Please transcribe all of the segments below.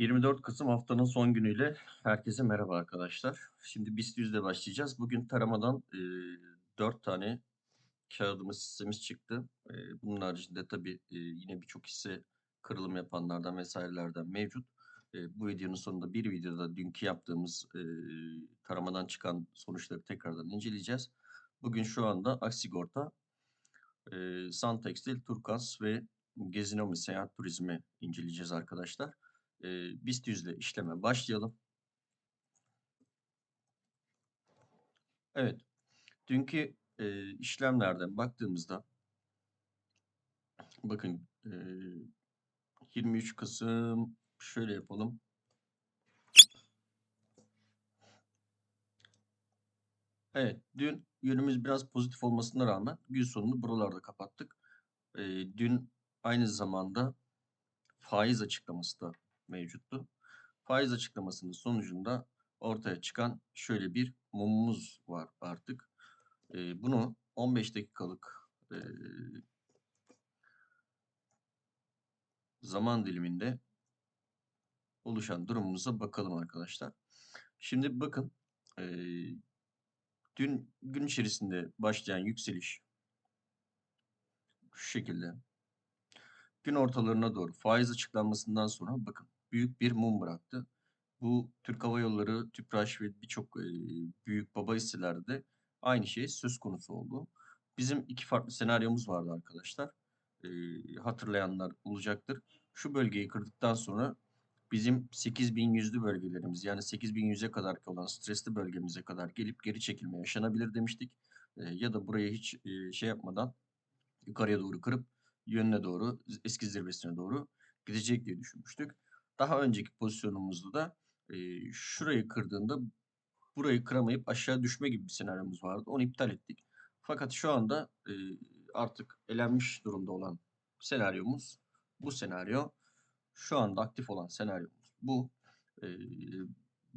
24 Kasım haftanın son günüyle herkese merhaba arkadaşlar. Şimdi BIST 100'le başlayacağız. Bugün taramadan e, 4 tane kağıdımız hissemiz çıktı. E, bunun haricinde tabii e, yine birçok hisse kırılım yapanlardan vesairelerden mevcut. E, bu videonun sonunda bir videoda dünkü yaptığımız e, taramadan çıkan sonuçları tekrardan inceleyeceğiz. Bugün şu anda Aksigorta, e, Sun Turkas ve Gezinomi Seyahat Turizmi inceleyeceğiz arkadaşlar e, BIST 100 ile işleme başlayalım. Evet. Dünkü e, işlemlerden baktığımızda bakın e, 23 Kasım şöyle yapalım. Evet. Dün yönümüz biraz pozitif olmasına rağmen gün sonunu buralarda kapattık. E, dün aynı zamanda faiz açıklaması da mevcuttu. Faiz açıklamasının sonucunda ortaya çıkan şöyle bir mumumuz var artık. E, bunu 15 dakikalık e, zaman diliminde oluşan durumumuza bakalım arkadaşlar. Şimdi bakın e, dün gün içerisinde başlayan yükseliş şu şekilde gün ortalarına doğru faiz açıklanmasından sonra bakın büyük bir mum bıraktı. Bu Türk Hava Yolları, Tüpraş ve birçok e, büyük baba hisselerde aynı şey söz konusu oldu. Bizim iki farklı senaryomuz vardı arkadaşlar. E, hatırlayanlar olacaktır. Şu bölgeyi kırdıktan sonra bizim 8100'lü bölgelerimiz yani 8100'e kadar olan stresli bölgemize kadar gelip geri çekilme yaşanabilir demiştik. E, ya da burayı hiç e, şey yapmadan yukarıya doğru kırıp yönüne doğru eski zirvesine doğru gidecek diye düşünmüştük. Daha önceki pozisyonumuzda da e, şurayı kırdığında burayı kıramayıp aşağı düşme gibi bir senaryomuz vardı. Onu iptal ettik. Fakat şu anda e, artık elenmiş durumda olan senaryomuz bu senaryo. Şu anda aktif olan senaryomuz bu. E,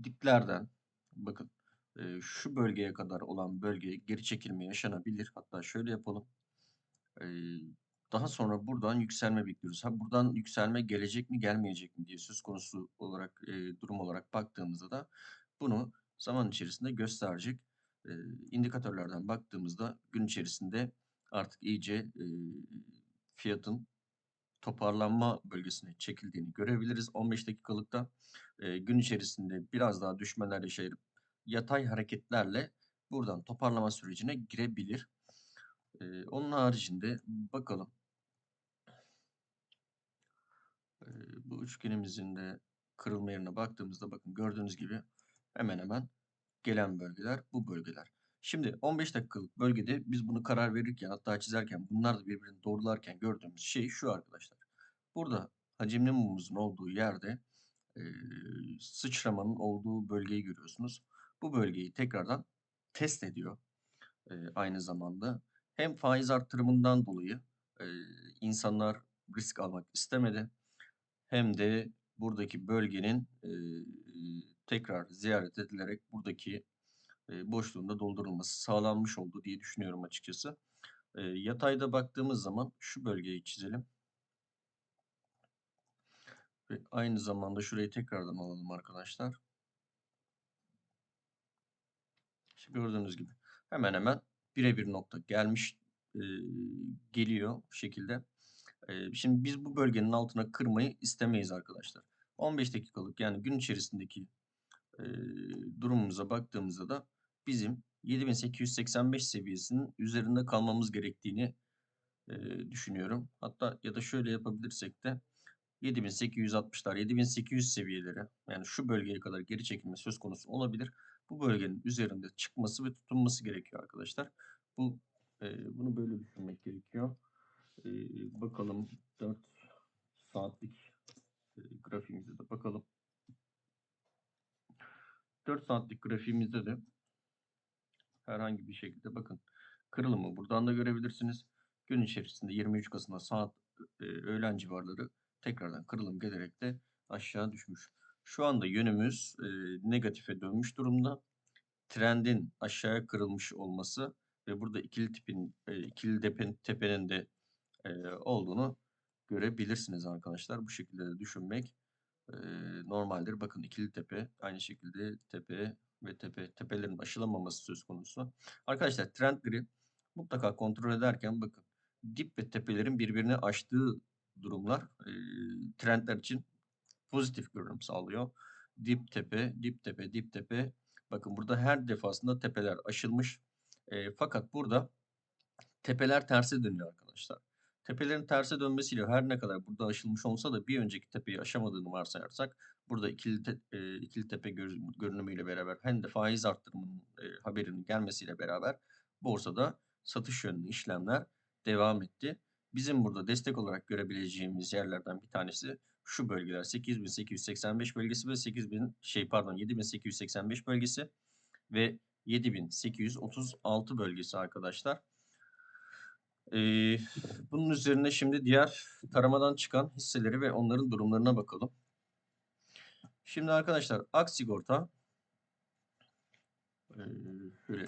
diplerden bakın e, şu bölgeye kadar olan bölge geri çekilme yaşanabilir. Hatta şöyle yapalım. E, daha sonra buradan yükselme bekliyoruz. Ha buradan yükselme gelecek mi gelmeyecek mi diye söz konusu olarak e, durum olarak baktığımızda da bunu zaman içerisinde gösterecek. E, indikatörlerden baktığımızda gün içerisinde artık iyice e, fiyatın toparlanma bölgesine çekildiğini görebiliriz. 15 dakikalıkta e, gün içerisinde biraz daha düşmeler yaşayıp yatay hareketlerle buradan toparlama sürecine girebilir. E, onun haricinde bakalım bu üçgenimizin de kırılma yerine baktığımızda bakın gördüğünüz gibi hemen hemen gelen bölgeler bu bölgeler. Şimdi 15 dakikalık bölgede biz bunu karar verirken hatta çizerken bunlar da birbirini doğrularken gördüğümüz şey şu arkadaşlar. Burada hacimli mumumuzun olduğu yerde e, sıçramanın olduğu bölgeyi görüyorsunuz. Bu bölgeyi tekrardan test ediyor e, aynı zamanda. Hem faiz arttırımından dolayı e, insanlar risk almak istemedi hem de buradaki bölgenin e, tekrar ziyaret edilerek buradaki e, boşluğunda doldurulması sağlanmış oldu diye düşünüyorum açıkçası. E, yatayda baktığımız zaman şu bölgeyi çizelim. Ve aynı zamanda şurayı tekrardan alalım arkadaşlar. İşte gördüğünüz gibi hemen hemen birebir nokta gelmiş e, geliyor bu şekilde şimdi biz bu bölgenin altına kırmayı istemeyiz arkadaşlar. 15 dakikalık yani gün içerisindeki durumumuza baktığımızda da bizim 7885 seviyesinin üzerinde kalmamız gerektiğini düşünüyorum. Hatta ya da şöyle yapabilirsek de 7860'lar 7800 seviyeleri yani şu bölgeye kadar geri çekilme söz konusu olabilir. Bu bölgenin üzerinde çıkması ve tutunması gerekiyor arkadaşlar. Bu e, bunu böyle düşünmek gerekiyor. Ee, bakalım 4 saatlik e, grafiğimize de bakalım. 4 saatlik grafiğimizde de herhangi bir şekilde bakın kırılımı buradan da görebilirsiniz. Gün içerisinde 23 Kasım'da saat e, öğlen civarları tekrardan kırılım gelerek de aşağı düşmüş. Şu anda yönümüz e, negatife dönmüş durumda. Trendin aşağıya kırılmış olması ve burada ikili tipin e, ikili tepenin de e, olduğunu görebilirsiniz arkadaşlar. Bu şekilde de düşünmek normaldir. Bakın ikili tepe, aynı şekilde tepe ve tepe, tepelerin aşılamaması söz konusu. Arkadaşlar trendleri mutlaka kontrol ederken bakın dip ve tepelerin birbirini aştığı durumlar trendler için pozitif görünüm sağlıyor. Dip tepe, dip tepe, dip tepe. Bakın burada her defasında tepeler aşılmış. Eee, fakat burada tepeler terse dönüyor arkadaşlar. Tepelerin terse dönmesiyle her ne kadar burada aşılmış olsa da bir önceki tepeyi aşamadığını varsayarsak burada ikili, te, eee, ikili tepe gör, görünümüyle beraber hem de faiz arttırımının eee, haberinin gelmesiyle beraber borsada satış yönlü işlemler devam etti. Bizim burada destek olarak görebileceğimiz yerlerden bir tanesi şu bölgeler 8885 bölgesi ve 8000 şey pardon 7885 bölgesi ve 7836 bölgesi arkadaşlar. Eee, bunun üzerine şimdi diğer taramadan çıkan hisseleri ve onların durumlarına bakalım. Şimdi arkadaşlar Aksigorta eee, şöyle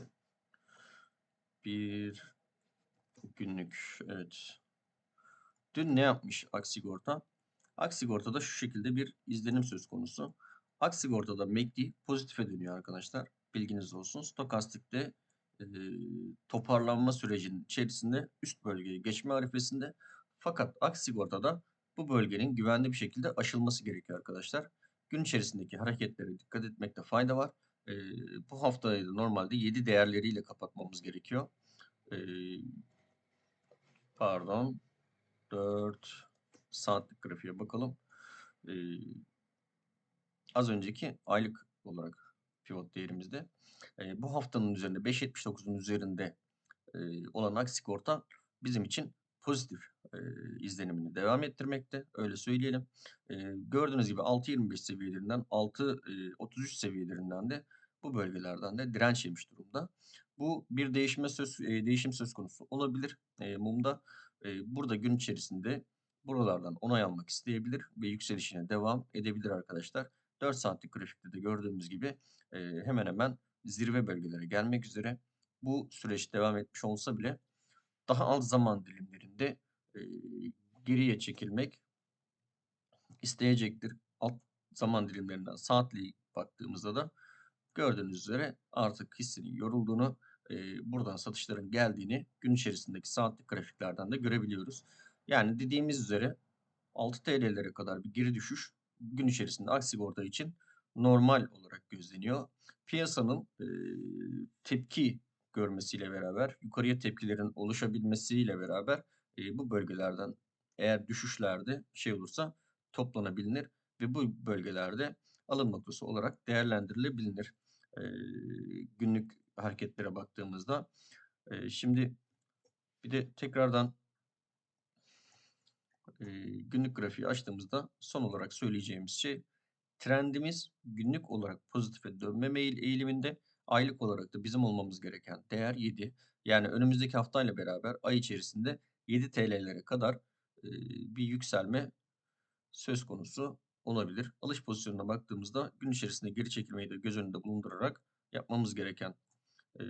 bir günlük evet. Dün ne yapmış Aksigorta? Aksigorta'da şu şekilde bir izlenim söz konusu. Aksigorta'da MACD pozitife dönüyor arkadaşlar. Bilginiz olsun. Stokastik'te e, toparlanma sürecinin içerisinde üst bölgeyi geçme arifesinde. Fakat Aksigorta'da bu bölgenin güvenli bir şekilde aşılması gerekiyor arkadaşlar. Gün içerisindeki hareketlere dikkat etmekte fayda var. E, bu haftayı da normalde 7 değerleriyle kapatmamız gerekiyor. E, pardon 4 saatlik grafiğe bakalım. Ee, az önceki aylık olarak pivot değerimizde. Ee, bu haftanın üzerinde 5.79'un üzerinde e, olan Aksigorta bizim için pozitif e, izlenimini devam ettirmekte. Öyle söyleyelim. E, gördüğünüz gibi 6.25 seviyelerinden 6.33 seviyelerinden de bu bölgelerden de direnç yemiş durumda. Bu bir değişime söz e, değişim söz konusu olabilir. E, mumda e, burada gün içerisinde buralardan onay almak isteyebilir ve yükselişine devam edebilir arkadaşlar. 4 saatlik grafikte de gördüğümüz gibi e, hemen hemen zirve bölgelere gelmek üzere. Bu süreç devam etmiş olsa bile daha alt zaman dilimlerinde e, geriye çekilmek isteyecektir. Alt zaman dilimlerinden saatliği baktığımızda da gördüğünüz üzere artık hissinin yorulduğunu, e, buradan satışların geldiğini gün içerisindeki saatlik grafiklerden de görebiliyoruz. Yani dediğimiz üzere 6 TL'lere kadar bir geri düşüş gün içerisinde Aksigorta için normal olarak gözleniyor. Piyasanın e, tepki görmesiyle beraber, yukarıya tepkilerin oluşabilmesiyle beraber e, bu bölgelerden eğer düşüşlerde şey olursa toplanabilir ve bu bölgelerde alım noktası olarak değerlendirilebilir. E, günlük hareketlere baktığımızda. E, şimdi bir de tekrardan e, günlük grafiği açtığımızda son olarak söyleyeceğimiz şey trendimiz günlük olarak pozitife dönme eğiliminde aylık olarak da bizim olmamız gereken değer 7. Yani önümüzdeki haftayla beraber ay içerisinde 7 TL'lere kadar bir yükselme söz konusu olabilir. Alış pozisyonuna baktığımızda gün içerisinde geri çekilmeyi de göz önünde bulundurarak yapmamız gereken e,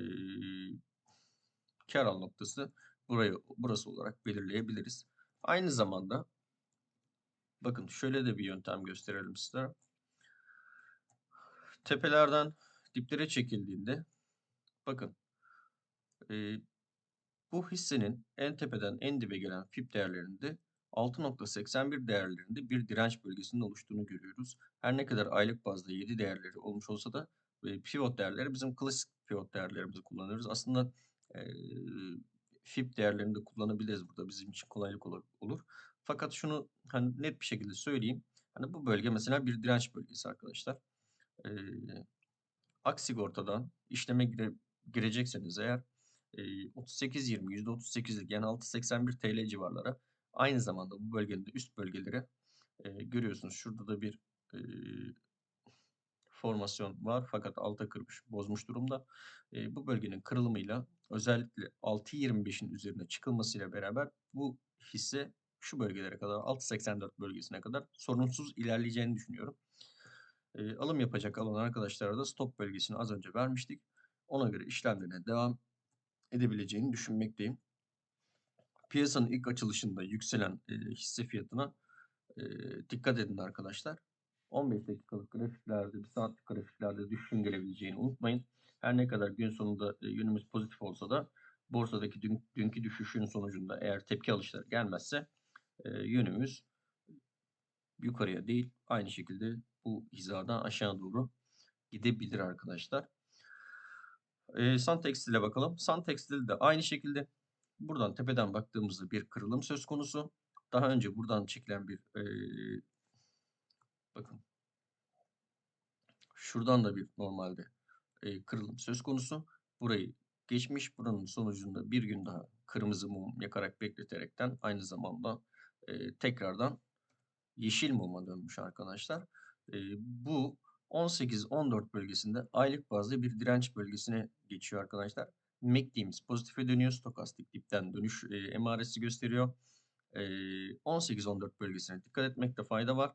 kar al noktası burayı burası olarak belirleyebiliriz. Aynı zamanda bakın şöyle de bir yöntem gösterelim size. Tepelerden diplere çekildiğinde bakın e, bu hissenin en tepeden en dibe gelen FIB değerlerinde 6.81 değerlerinde bir direnç bölgesinin oluştuğunu görüyoruz. Her ne kadar aylık bazda 7 değerleri olmuş olsa da e, pivot değerleri bizim klasik pivot değerlerimizi kullanıyoruz. Aslında e, FIB değerlerini de kullanabiliriz burada bizim için kolaylık olur. Fakat şunu hani net bir şekilde söyleyeyim. Hani bu bölge mesela bir direnç bölgesi arkadaşlar. E, Aksigorta'dan işleme gire, girecekseniz eğer e, 38.20 %38'lik yani 6.81 TL civarlara aynı zamanda bu bölgenin de üst bölgeleri e, görüyorsunuz. Şurada da bir e, formasyon var fakat alta kırmış, bozmuş durumda. E, bu bölgenin kırılımıyla özellikle 6.25'in üzerine çıkılmasıyla beraber bu hisse şu bölgelere kadar 6.84 bölgesine kadar sorunsuz ilerleyeceğini düşünüyorum. E, alım yapacak alan arkadaşlara da stop bölgesini az önce vermiştik. Ona göre işlemlerine devam edebileceğini düşünmekteyim. Piyasanın ilk açılışında yükselen e, hisse fiyatına e, dikkat edin arkadaşlar. 15 dakikalık grafiklerde, 1 saatlik grafiklerde düşüşün gelebileceğini unutmayın. Her ne kadar gün sonunda e, yönümüz pozitif olsa da borsadaki dün, dünkü düşüşün sonucunda eğer tepki alışları gelmezse e, yönümüz yukarıya değil aynı şekilde bu hizadan aşağı doğru gidebilir arkadaşlar. E, Sun Textil'e bakalım. Sun Textil de aynı şekilde buradan tepeden baktığımızda bir kırılım söz konusu. Daha önce buradan çekilen bir e, bakın şuradan da bir normalde e, kırılım söz konusu. Burayı geçmiş. Buranın sonucunda bir gün daha kırmızı mum yakarak bekleterekten aynı zamanda e, tekrardan yeşil muma dönmüş arkadaşlar. E, bu 18-14 bölgesinde aylık bazda bir direnç bölgesine geçiyor arkadaşlar. MACD'miz pozitife dönüyor. Stokastik dipten dönüş e, emaresi gösteriyor. E, 18-14 bölgesine dikkat etmekte fayda var.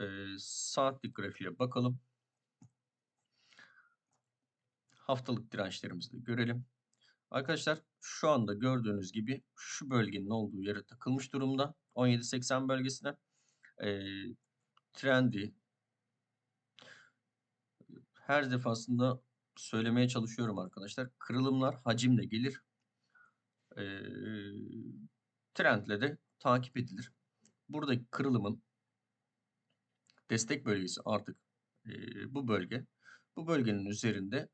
E, saatlik grafiğe bakalım. Haftalık dirençlerimizi de görelim. Arkadaşlar şu anda gördüğünüz gibi şu bölgenin olduğu yere takılmış durumda. 17.80 bölgesine. E, trendi her defasında söylemeye çalışıyorum arkadaşlar. Kırılımlar hacimle gelir. E, trendle de takip edilir. Buradaki kırılımın destek bölgesi artık e, bu bölge. Bu bölgenin üzerinde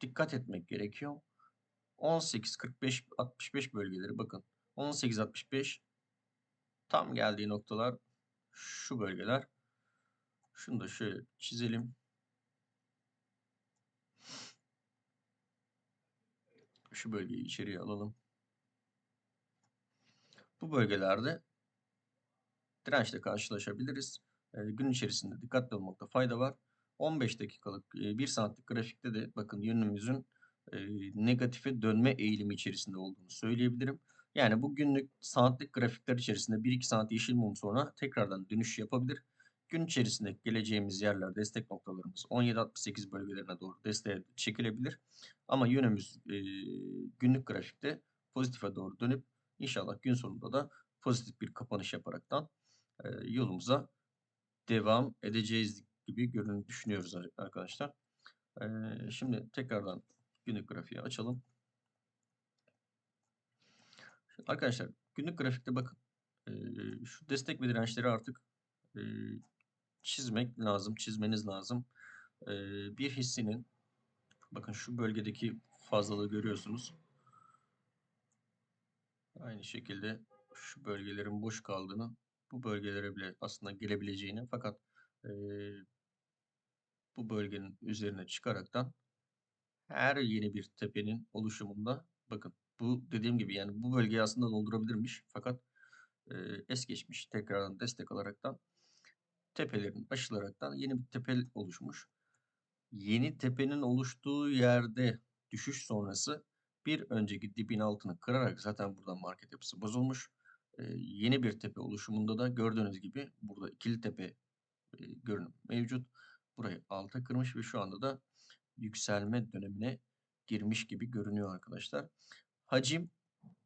dikkat etmek gerekiyor. 18 45 65 bölgeleri bakın. 18 65 tam geldiği noktalar şu bölgeler. Şunu da şöyle çizelim. Şu bölgeyi içeriye alalım. Bu bölgelerde dirençle karşılaşabiliriz. E, gün içerisinde dikkatli olmakta fayda var. 15 dakikalık, e, 1 saatlik grafikte de bakın yönümüzün e, negatife dönme eğilimi içerisinde olduğunu söyleyebilirim. Yani bu günlük saatlik grafikler içerisinde 1-2 saat yeşil mum sonra tekrardan dönüş yapabilir. Gün içerisinde geleceğimiz yerler destek noktalarımız 17-68 bölgelerine doğru desteğe çekilebilir. Ama yönümüz e, günlük grafikte pozitife doğru dönüp inşallah gün sonunda da pozitif bir kapanış yaparaktan e, yolumuza devam edeceğiz gibi görünü düşünüyoruz arkadaşlar. E, şimdi tekrardan günlük grafiği açalım. Şimdi arkadaşlar günlük grafikte bakın e, şu destek ve dirençleri artık çizmek lazım, çizmeniz lazım. E, bir hissinin bakın şu bölgedeki fazlalığı görüyorsunuz. Aynı şekilde şu bölgelerin boş kaldığını, bu bölgelere bile aslında gelebileceğini fakat e, bu bölgenin üzerine çıkaraktan her yeni bir tepenin oluşumunda bakın bu dediğim gibi yani bu bölgeyi aslında doldurabilirmiş fakat e, es geçmiş tekrardan destek alaraktan tepelerin aşılaraktan yeni bir tepe oluşmuş. Yeni tepenin oluştuğu yerde düşüş sonrası bir önceki dibin altını kırarak zaten burada market yapısı bozulmuş. E, yeni bir tepe oluşumunda da gördüğünüz gibi burada ikili tepe e, görünüm mevcut. Burayı alta kırmış ve şu anda da yükselme dönemine girmiş gibi görünüyor arkadaşlar. Hacim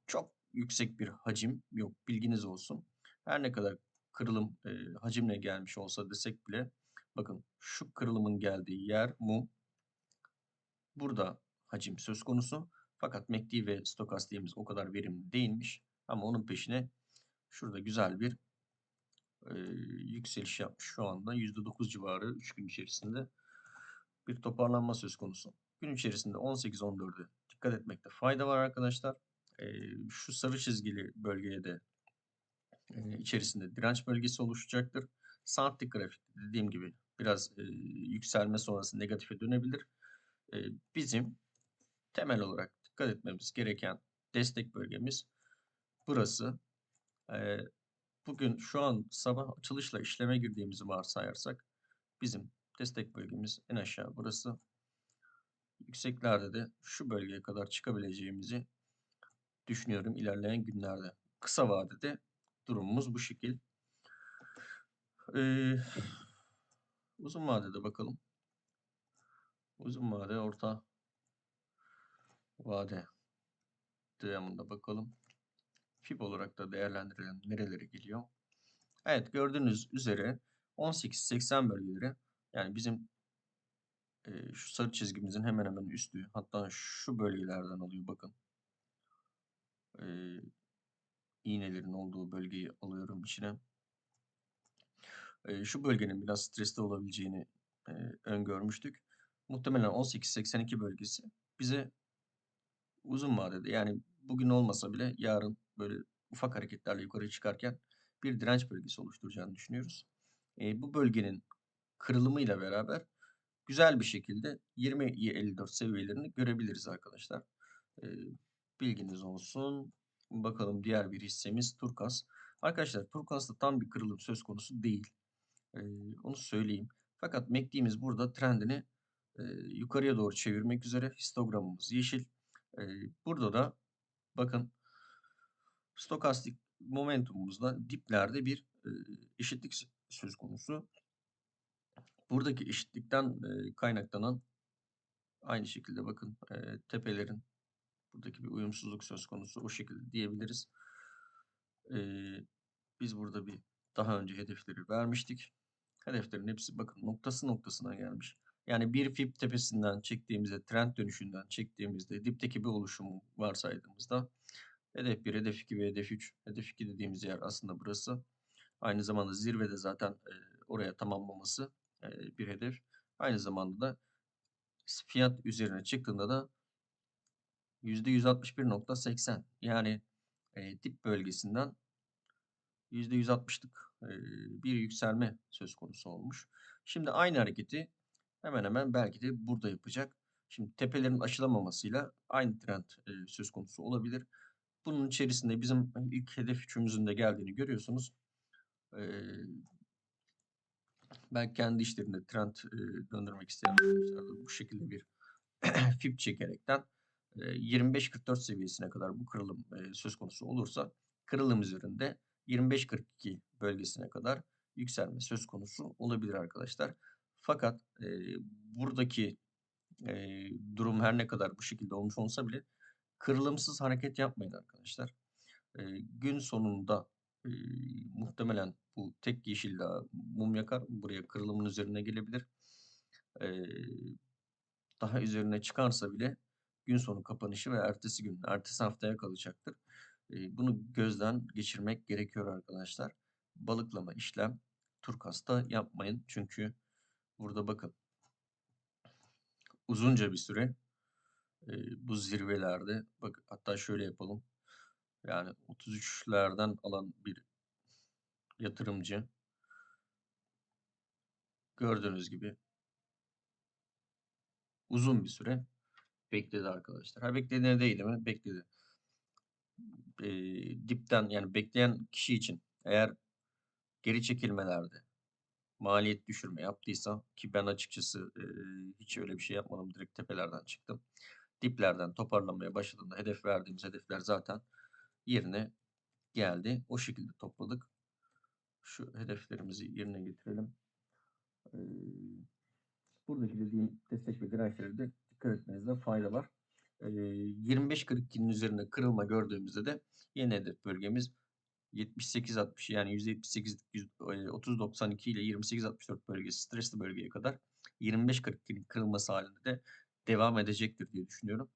çok yüksek bir hacim yok bilginiz olsun. Her ne kadar kırılım e, hacimle gelmiş olsa desek bile bakın şu kırılımın geldiği yer mum. Burada hacim söz konusu. Fakat MACD ve stokastiğimiz o kadar verimli değilmiş. Ama onun peşine şurada güzel bir e, yükseliş yapmış şu anda. %9 civarı 3 gün içerisinde bir toparlanma söz konusu. Gün içerisinde 18-14'e dikkat etmekte fayda var arkadaşlar. E, şu sarı çizgili bölgeye de e, içerisinde direnç bölgesi oluşacaktır. Saatlik grafik dediğim gibi biraz e, yükselme sonrası negatife dönebilir. Bizim temel olarak dikkat etmemiz gereken destek bölgemiz burası. Bugün şu an sabah açılışla işleme girdiğimizi varsayarsak bizim destek bölgemiz en aşağı burası. Yükseklerde de şu bölgeye kadar çıkabileceğimizi düşünüyorum ilerleyen günlerde. Kısa vadede durumumuz bu şekil. Ee, uzun vadede bakalım. Uzun vade, orta vade devamında bakalım. FIB olarak da değerlendirelim nerelere geliyor. Evet gördüğünüz üzere 18-80 bölgeleri yani bizim eee, şu sarı çizgimizin hemen hemen üstü hatta şu bölgelerden alıyor bakın. Eee, iğnelerin olduğu bölgeyi alıyorum içine. Şu bölgenin biraz stresli olabileceğini, öngörmüştük. Muhtemelen 18-82 bölgesi bize uzun vadede yani bugün olmasa bile yarın böyle ufak hareketlerle yukarı çıkarken bir direnç bölgesi oluşturacağını düşünüyoruz. Bu bölgenin kırılımıyla beraber güzel bir şekilde 20.54 seviyelerini görebiliriz arkadaşlar. Bilginiz olsun. Bakalım diğer bir hissemiz Turkas. Arkadaşlar Turkas'ta tam bir kırılım söz konusu değil. Eee, onu söyleyeyim. Fakat MACD'miz burada trendini eee, yukarıya doğru çevirmek üzere. Histogramımız yeşil. Eee, burada da bakın stokastik momentumumuzda diplerde bir eee, eşitlik söz konusu. Buradaki eşitlikten eee, kaynaklanan aynı şekilde bakın eee, tepelerin buradaki bir uyumsuzluk söz konusu o şekilde diyebiliriz. Eee, biz burada bir daha önce hedefleri vermiştik. Hedeflerin hepsi bakın noktası noktasına gelmiş. Yani bir fib tepesinden çektiğimizde, trend dönüşünden çektiğimizde, dipteki bir oluşumu varsaydığımızda hedef 1, hedef 2 ve hedef 3. Hedef 2 dediğimiz yer aslında burası. Aynı zamanda zirvede zaten e, oraya tamamlaması e, bir hedef. Aynı zamanda da fiyat üzerine çıktığında da %161.80 yani e, dip bölgesinden %160'lık e, bir yükselme söz konusu olmuş. Şimdi aynı hareketi hemen hemen belki de burada yapacak. Şimdi tepelerin aşılamamasıyla aynı trend e, söz konusu olabilir. Bunun içerisinde bizim ilk hedef üçümüzün de geldiğini görüyorsunuz. E, belki kendi işlerinde trend e, döndürmek isteyen bu şekilde bir fib çekerekten e, 25-44 seviyesine kadar bu kırılım söz konusu olursa kırılım üzerinde 25-42 bölgesine kadar yükselme söz konusu olabilir arkadaşlar. Fakat e, buradaki e, durum her ne kadar bu şekilde olmuş olsa bile kırılımsız hareket yapmayın arkadaşlar. E, gün sonunda e, muhtemelen bu tek yeşil mum yakar. Buraya kırılımın üzerine gelebilir. E, daha üzerine çıkarsa bile gün sonu kapanışı ve ertesi gün, ertesi haftaya kalacaktır. E, bunu gözden geçirmek gerekiyor arkadaşlar. Balıklama işlem turkasta yapmayın. Çünkü burada bakın uzunca bir süre e, bu zirvelerde bak hatta şöyle yapalım. Yani 33'lerden alan bir yatırımcı gördüğünüz gibi uzun bir süre bekledi arkadaşlar. Ha beklediğine değil mi? Bekledi. E, dipten yani bekleyen kişi için eğer geri çekilmelerde maliyet düşürme yaptıysa ki ben açıkçası e, hiç öyle bir şey yapmadım. Direkt tepelerden çıktım. Diplerden toparlanmaya başladığında hedef verdiğimiz hedefler zaten yerine geldi. O şekilde topladık. Şu hedeflerimizi yerine getirelim. Ee, buradaki dediğim destek ve dirençlere de dikkat etmenizde fayda var. Ee, 25.42'nin üzerinde kırılma gördüğümüzde de yeni hedef bölgemiz 78-60 yani %78 30-92 ile 28-64 bölgesi stresli bölgeye kadar 25-42'nin kırılması halinde de devam edecektir diye düşünüyorum.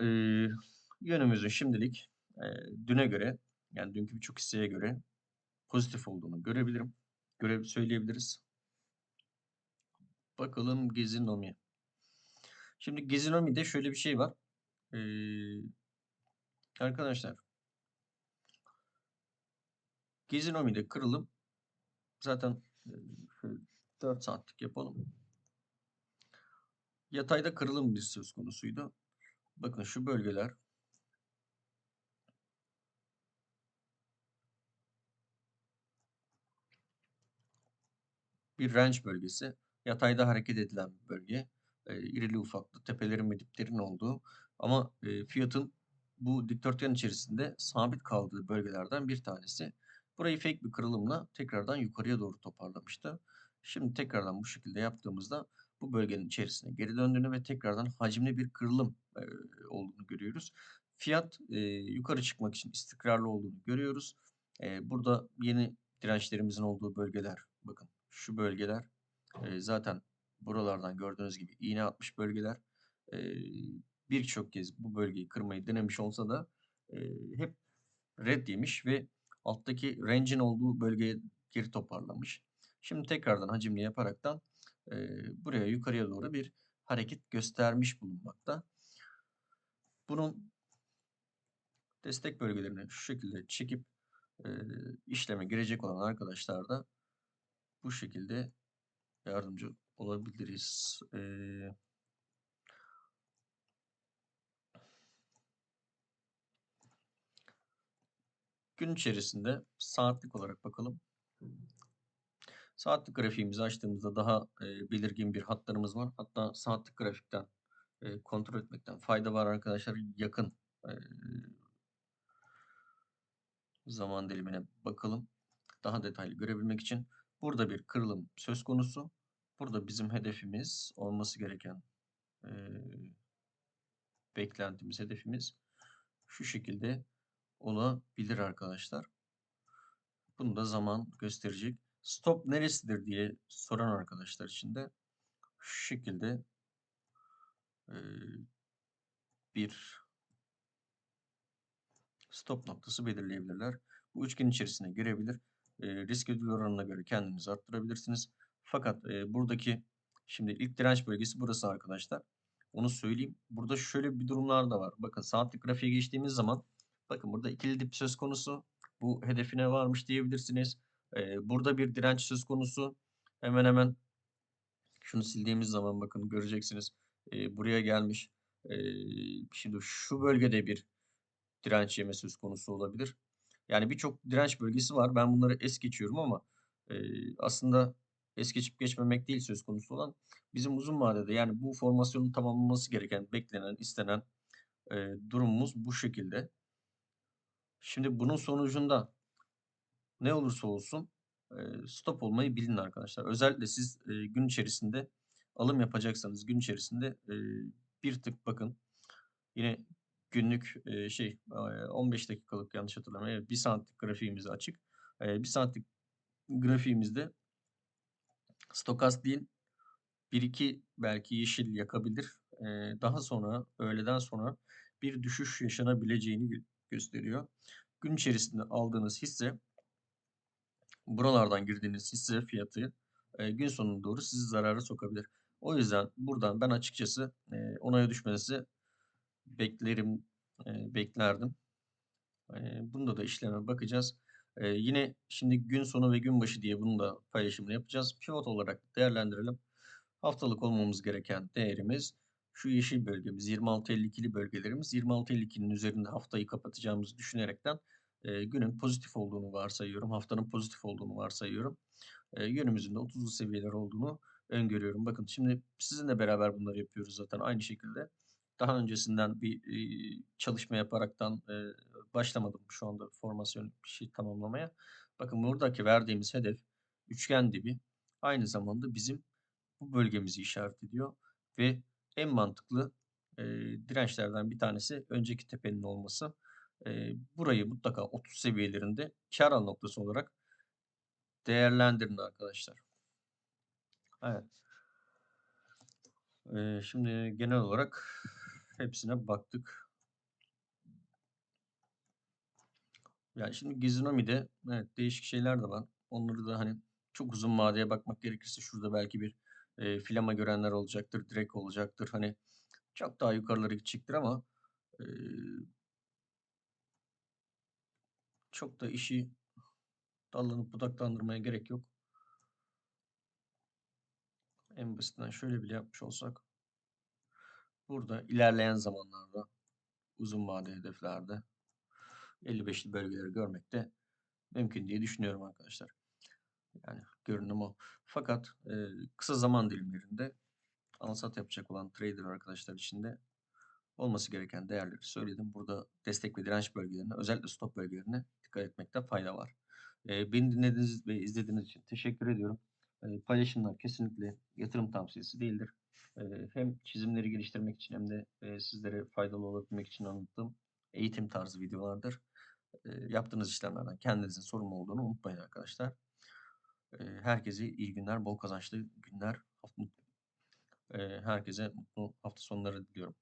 Ee, yönümüzün şimdilik e, düne göre yani dünkü birçok hisseye göre pozitif olduğunu görebilirim. Göre söyleyebiliriz. Bakalım Gezinomi. Şimdi Gezinomi'de şöyle bir şey var. Ee, arkadaşlar Gezinomi'de kırılım zaten şöyle 4 saatlik yapalım. Yatayda kırılım bir söz konusuydu. Bakın şu bölgeler bir range bölgesi. Yatayda hareket edilen bir bölge. E, irili ufaklı tepelerin ve diplerin olduğu ama e, fiyatın bu dikdörtgen içerisinde sabit kaldığı bölgelerden bir tanesi. Burayı fake bir kırılımla tekrardan yukarıya doğru toparlamıştı. Şimdi tekrardan bu şekilde yaptığımızda bu bölgenin içerisine geri döndüğünü ve tekrardan hacimli bir kırılım e, olduğunu görüyoruz. Fiyat e, yukarı çıkmak için istikrarlı olduğunu görüyoruz. E, burada yeni dirençlerimizin olduğu bölgeler. Bakın şu bölgeler e, zaten buralardan gördüğünüz gibi iğne atmış bölgeler. E, Birçok kez bu bölgeyi kırmayı denemiş olsa da e, hep red yemiş ve alttaki range'in olduğu bölgeye geri toparlamış. Şimdi tekrardan hacimli yaparaktan e, buraya yukarıya doğru bir hareket göstermiş bulunmakta. Bunun destek bölgelerini şu şekilde çekip e, işleme girecek olan arkadaşlar da bu şekilde yardımcı olabiliriz. E, gün içerisinde saatlik olarak bakalım. Saatlik grafiğimizi açtığımızda daha e, belirgin bir hatlarımız var. Hatta saatlik grafikten e, kontrol etmekten fayda var arkadaşlar. Yakın e, zaman dilimine bakalım. Daha detaylı görebilmek için. Burada bir kırılım söz konusu. Burada bizim hedefimiz olması gereken e, beklentimiz, hedefimiz şu şekilde olabilir arkadaşlar. Bunu da zaman gösterecek. Stop neresidir diye soran arkadaşlar için de şu şekilde e, bir stop noktası belirleyebilirler. Bu üçgen içerisine girebilir. E, risk ödül oranına göre kendinizi arttırabilirsiniz. Fakat e, buradaki şimdi ilk direnç bölgesi burası arkadaşlar. Onu söyleyeyim. Burada şöyle bir durumlar da var. Bakın saatlik grafiğe geçtiğimiz zaman bakın burada ikili dip söz konusu. Bu hedefine varmış diyebilirsiniz. E, burada bir direnç söz konusu. Hemen hemen şunu sildiğimiz zaman bakın göreceksiniz. E, buraya gelmiş. E, şimdi şu bölgede bir direnç yeme söz konusu olabilir. Yani birçok direnç bölgesi var. Ben bunları es geçiyorum ama e, aslında es geçip geçmemek değil söz konusu olan. Bizim uzun vadede yani bu formasyonun tamamlanması gereken, beklenen, istenen e, durumumuz bu şekilde. Şimdi bunun sonucunda ne olursa olsun e, stop olmayı bilin arkadaşlar. Özellikle siz e, gün içerisinde alım yapacaksanız gün içerisinde e, bir tık bakın. Yine günlük e, şey e, 15 dakikalık yanlış. Evet, 1 saatlik grafiğimiz açık. E, 1 saatlik grafiğimizde stokastiğin 1-2 belki yeşil yakabilir. E, daha sonra öğleden sonra bir düşüş yaşanabileceğini gösteriyor. Gün içerisinde aldığınız hisse buralardan girdiğiniz hisse fiyatı e, gün sonuna doğru sizi zarara sokabilir. O yüzden buradan ben açıkçası e, onaya düşmesi beklerim, e, beklerdim. E, bunda da işleme bakacağız. E, yine şimdi gün sonu ve gün başı diye bunu da paylaşımını yapacağız. Pivot olarak değerlendirelim. Haftalık olmamız gereken değerimiz şu yeşil bölgemiz 26.52'li bölgelerimiz 26.52'nin üzerinde haftayı kapatacağımızı düşünerekten e, günün pozitif olduğunu varsayıyorum. Haftanın pozitif olduğunu varsayıyorum. E, yönümüzün de 30'lu seviyeler olduğunu öngörüyorum. Bakın şimdi sizinle beraber bunları yapıyoruz zaten aynı şekilde. Daha öncesinden bir e, çalışma yaparaktan e, başlamadım şu anda formasyon bir şey tamamlamaya. Bakın buradaki verdiğimiz hedef üçgen dibi aynı zamanda bizim bu bölgemizi işaret ediyor ve en mantıklı e, dirençlerden bir tanesi önceki tepenin olması. E, burayı mutlaka 30 seviyelerinde kar noktası olarak değerlendirin arkadaşlar. Evet. Şimdi genel olarak hepsine baktık. Yani şimdi Gizinomi'de evet değişik şeyler de var. Onları da hani çok uzun vadeye bakmak gerekirse şurada belki bir e, filama görenler olacaktır, direkt olacaktır. Hani çok daha yukarılara gidecektir ama e, çok da işi dallanıp budaklandırmaya gerek yok. En basitinden şöyle bile yapmış olsak. Burada ilerleyen zamanlarda uzun vade hedeflerde 55'li bölgeleri görmek de mümkün diye düşünüyorum arkadaşlar. Yani görünüm o. Fakat e, kısa zaman dilimlerinde alsat yapacak olan trader arkadaşlar için de olması gereken değerleri söyledim. Burada destek ve direnç bölgelerine özellikle stop bölgelerine dikkat etmekte fayda var. E, beni dinlediğiniz ve izlediğiniz için teşekkür ediyorum. E, paylaşımlar kesinlikle yatırım tavsiyesi değildir. E, hem çizimleri geliştirmek için hem de e, sizlere faydalı olabilmek için anlattığım eğitim tarzı videolardır. Yaptığınız işlemlerden kendinizin sorumlu olduğunu unutmayın arkadaşlar. Herkese iyi günler, bol kazançlı günler, herkese mutlu hafta sonları diliyorum.